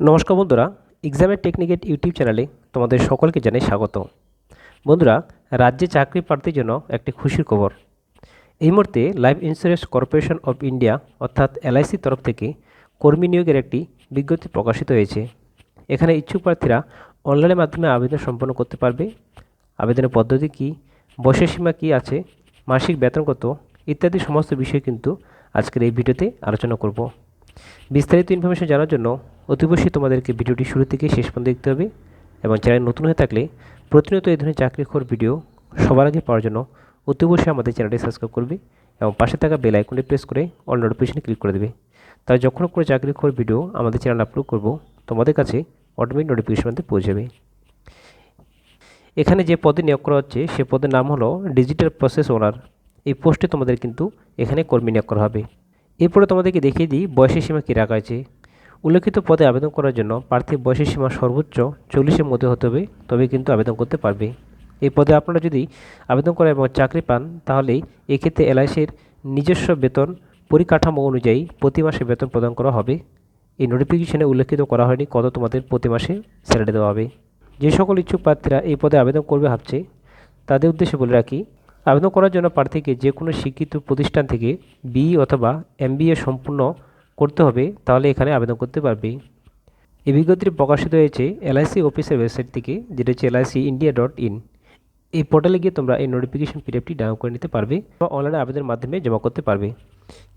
নমস্কার বন্ধুরা এক্সামের টেকনিকেট ইউটিউব চ্যানেলে তোমাদের সকলকে জানাই স্বাগত। বন্ধুরা, রাজ্যে চাকরি প্রার্থীর জন্য একটি খুশির খবর। এই মুহূর্তে life insurance corporation of India অর্থাৎ এলআইসির তরফ থেকে কর্মী নিয়োগের একটি বিজ্ঞপ্তি প্রকাশিত হয়েছে। এখানে ইচ্ছুক প্রার্থীরা অনলাইনের মাধ্যমে আবেদন সম্পন্ন করতে পারবে। আবেদনের পদ্ধতি কী, বয়সের সীমা কী আছে, মাসিক বেতন কত, ইত্যাদি সমস্ত বিষয় কিন্তু আজকের এই ভিডিওতে আলোচনা করব। বিস্তারিত ইনফরমেশন জানার জন্য অতি অবশ্যই তোমাদেরকে ভিডিওটি শুরু থেকে শেষ পর্যন্ত দেখতে হবে এবং চ্যানেল নতুন হয়ে থাকলে প্রতিনিয়ত এই ধরনের চাকরিখোর ভিডিও সবার আগে পাওয়ার জন্য অতি অবশ্যই আমাদের চ্যানেলটি সাবস্ক্রাইব করবে এবং পাশে থাকা বেল আইকনটি প্রেস করে অল নোটিফিকেশনে ক্লিক করে দেবে। তাই যখন কোনো চাকরিখোর ভিডিও আমাদের চ্যানেল আপলোড করব, তোমাদের কাছে অটোমেটিক নোটিফিকেশন মধ্যে পৌঁছে যাবে। এখানে যে পদে নিয়োগ করা হচ্ছে, সে পদের নাম হলো ডিজিটাল প্রসেস ওনার এই পোস্টে তোমাদের কিন্তু এখানে কর্মী নিয়োগ করা হবে। এরপরে তোমাদেরকে দেখিয়ে দিই বয়সের সীমা কী রাখা আছে উল্লেখিত পদে আবেদন করার জন্য প্রার্থীর বয়সের সীমা সর্বোচ্চ চল্লিশের মধ্যে হতে হবে, তবে কিন্তু আবেদন করতে পারবে। এই পদে আপনারা যদি আবেদন করেন এবং চাকরি পান তাহলে এক্ষেত্রে এলআইসির নিজস্ব বেতন পরিকাঠামো অনুযায়ী প্রতি মাসে বেতন প্রদান করা হবে। এই নোটিফিকেশনে উল্লেখিত করা হয়নি কত তোমাদের প্রতি মাসে স্যালারি দেওয়া হবে। যে সকল ইচ্ছুক প্রার্থীরা এই পদে আবেদন করবে ভাবছে, তাদের উদ্দেশ্যে বলে রাখি, আবেদন করার জন্য প্রার্থীকে যে কোনো শিক্ষিত প্রতিষ্ঠান থেকে বি অথবা এমবিএ সম্পূর্ণ করতে হবে, তাহলে এখানে আবেদন করতে পারবে। এই বিজ্ঞপ্তিটি প্রকাশিত হয়েছে এলআইসি অফিসের ওয়েবসাইট থেকে, যেটা হচ্ছে এলআইসি ইন্ডিয়া ডট ইন এই পোর্টালে গিয়ে তোমরা এই নোটিফিকেশন পিডিএফটি ডাউনলোড করে নিতে পারবে বা অনলাইনে আবেদনের মাধ্যমে জমা করতে পারবে।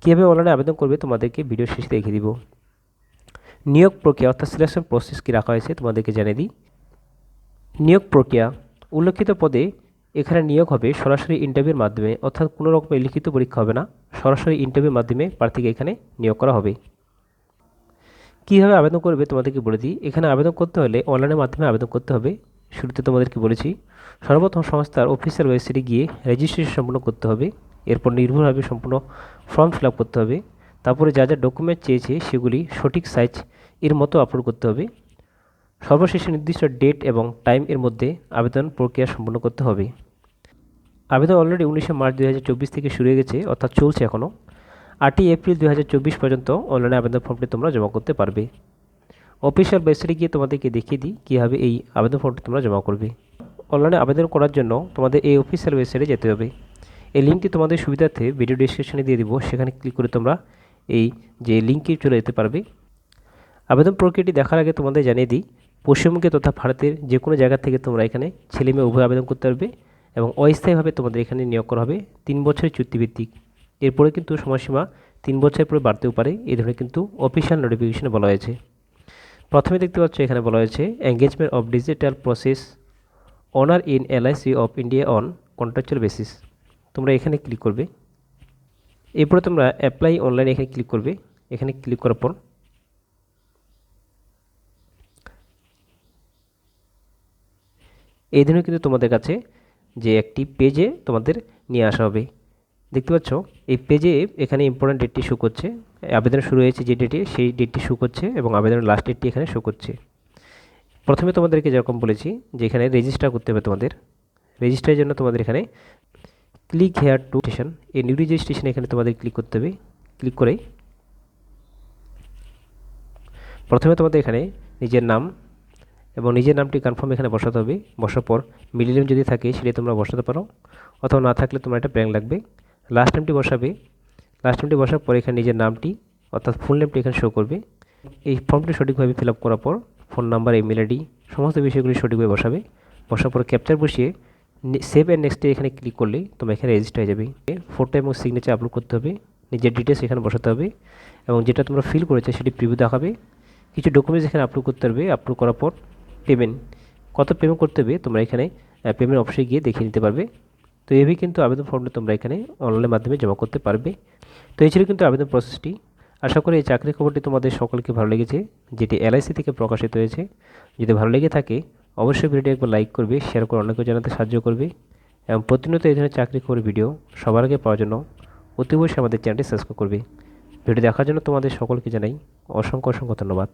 কীভাবে অনলাইনে আবেদন করবে তোমাদেরকে ভিডিও শেষে দেখিয়ে দিব। নিয়োগ প্রক্রিয়া অর্থাৎ সিলেকশন প্রসেস কী রাখা হয়েছে তোমাদেরকে জানিয়ে দিই। নিয়োগ প্রক্রিয়া, উল্লেখিত পদে এখানে নিয়োগ হবে সরাসরি ইন্টারভিউর মাধ্যমে, অর্থাৎ কোনো রকমের লিখিত পরীক্ষা হবে না, সরাসরি ইন্টারভিউর মাধ্যমে প্রার্থীকে এখানে নিয়োগ করা হবে। কীভাবে আবেদন করবে তোমাদেরকে বলে দিই, এখানে আবেদন করতে হলে অনলাইনের মাধ্যমে আবেদন করতে হবে। শুরুতে তোমাদেরকে বলেছি, সর্বপ্রথম সংস্থার অফিসিয়াল ওয়েবসাইটে গিয়ে রেজিস্ট্রেশন সম্পূর্ণ করতে হবে, এরপর নির্ভুলভাবে সম্পূর্ণ ফর্ম ফিল করতে হবে, তারপরে যা যা ডকুমেন্ট চেয়েছে সেগুলি সঠিক সাইজ এর মতো আপলোড করতে হবে। সর্বশেষে নির্দিষ্ট ডেট এবং টাইম এর মধ্যে আবেদন প্রক্রিয়া সম্পন্ন করতে হবে। আবেদন অলরেডি উনিশে মার্চ দুই হাজার চব্বিশ থেকে শুরু হয়ে গেছে, অর্থাৎ চলছে এখনও আটই এপ্রিল দুই হাজার চব্বিশ পর্যন্ত অনলাইনে আবেদন ফর্মটি তোমরা জমা করতে পারবে। অফিসিয়াল ওয়েবসাইটে গিয়ে তোমাদেরকে দেখিয়ে দিই কীভাবে এই আবেদন ফর্মটি তোমরা জমা করবে। অনলাইনে আবেদন করার জন্য তোমাদের এই অফিসিয়াল ওয়েবসাইটে যেতে হবে। এই লিঙ্কটি তোমাদের সুবিধার্থে ভিডিও ডিসক্রিপশনে দিয়ে দিব, সেখানে ক্লিক করে তোমরা এই যে লিঙ্কে চলে যেতে পারবে। আবেদন প্রক্রিয়াটি দেখার আগে তোমাদের জানিয়ে দিই পশ্চিমবঙ্গে তথা ভারতের যে কোনো জায়গা থেকে তোমরা এখানে ছেলে মেয়ে উভয় আবেদন করতে পারবে এবং অস্থায়ীভাবে তোমাদের এখানে নিয়োগ করা হবে তিন বছরের চুক্তিভিত্তিক। এরপরে কিন্তু সময়সীমা তিন বছরের পরে বাড়তেও পারে। এই ধরনের কিন্তু অফিসিয়াল নোটিফিকেশনে বলা হয়েছে। প্রথমে দেখতে পাচ্ছ এখানে বলা হয়েছে engagement of digital process owner in LIC of India on contractual basis তোমরা এখানে ক্লিক করবে। এরপরে তোমরা অ্যাপ্লাই অনলাইন এখানে ক্লিক করবে। এখানে ক্লিক করার পর এই কিন্তু তোমাদের কাছে যে একটি পেজে তোমাদের নিয়ে আসা হবে। দেখতে পাচ্ছ, এই পেজে এখানে ইম্পর্টেন্ট ডেটটি শো করছে। আবেদন শুরু হয়েছে যে ডেটে সেই ডেটটি শো করছে এবং আবেদনের লাস্ট ডেটটি এখানে শো করছে। প্রথমে তোমাদেরকে যেরকম বলেছি যে এখানে রেজিস্টার করতে হবে তোমাদের। রেজিস্টারের জন্য তোমাদের এখানে ক্লিক হেয়ার টু স্টেশন এই নিউ রেজিস্ট্রেশন এখানে তোমাদের ক্লিক করতে হবে। ক্লিক করে প্রথমে তোমাদের এখানে নিজের নাম এবং নিজের নামটি কনফার্ম এখানে বসাতে হবে। বসার পর মিডিল নেম যদি থাকে, সেটা তোমরা বসাতে পারো। অথবা না থাকলে তোমার একটা ব্যাঙ্ক লাগবে। লাস্ট নেমটি বসাবে। লাস্ট নেমটি বসার পর এখানে নিজের নামটি, অর্থাৎ ফুল নেমটি এখানে শো করবে। এই ফর্মটি সঠিকভাবে ফিল আপ করার পর ফোন নাম্বার ইমেল আইডি সমস্ত বিষয়গুলি সঠিকভাবে বসাবে। বসার পর ক্যাপচার বসিয়ে সেভ অ্যান্ড নেক্সটে এখানে ক্লিক করলে তোমরা এখানে রেজিস্টার হয়ে যাবে। ফটো এবং সিগনেচার আপলোড করতে হবে। নিজের ডিটেলস এখানে বসাতে হবে। এবং যেটা তোমরা ফিল করেছ, সেটি প্রিভিউ দেখাবে। কিছু ডকুমেন্টস এখানে আপলোড করতে হবে। আপলোড করার পর পেমেন্ট। কত পেমেন্ট করতে হবে তোমরা এখানে পেমেন্ট অপশনে গিয়ে দেখে নিতে পারবে। তো এভাবেই কিন্তু আবেদন ফর্মটা তোমরা এখানে অনলাইনের মাধ্যমে জমা করতে পারবে। তো এই ছিল কিন্তু আবেদন প্রসেসটি আশা করি এই চাকরির খবরটি তোমাদের সকলকে ভালো লেগেছে, যেটি এলআইসি থেকে প্রকাশিত হয়েছে। যদি ভালো লেগে থাকে, অবশ্যই ভিডিওটি একবার লাইক করবে শেয়ার করে অনেকেও জানাতে সাহায্য করবে। এবং প্রতিনিয়ত এই ধরনের চাকরি খবর ভিডিও সবার আগে পাওয়ার জন্য অতি অবশ্যই আমাদের চ্যানেলটি সাবস্ক্রাইব করবে। ভিডিও দেখার জন্য তোমাদের সকলকে জানাই অসংখ্য অসংখ্য ধন্যবাদ।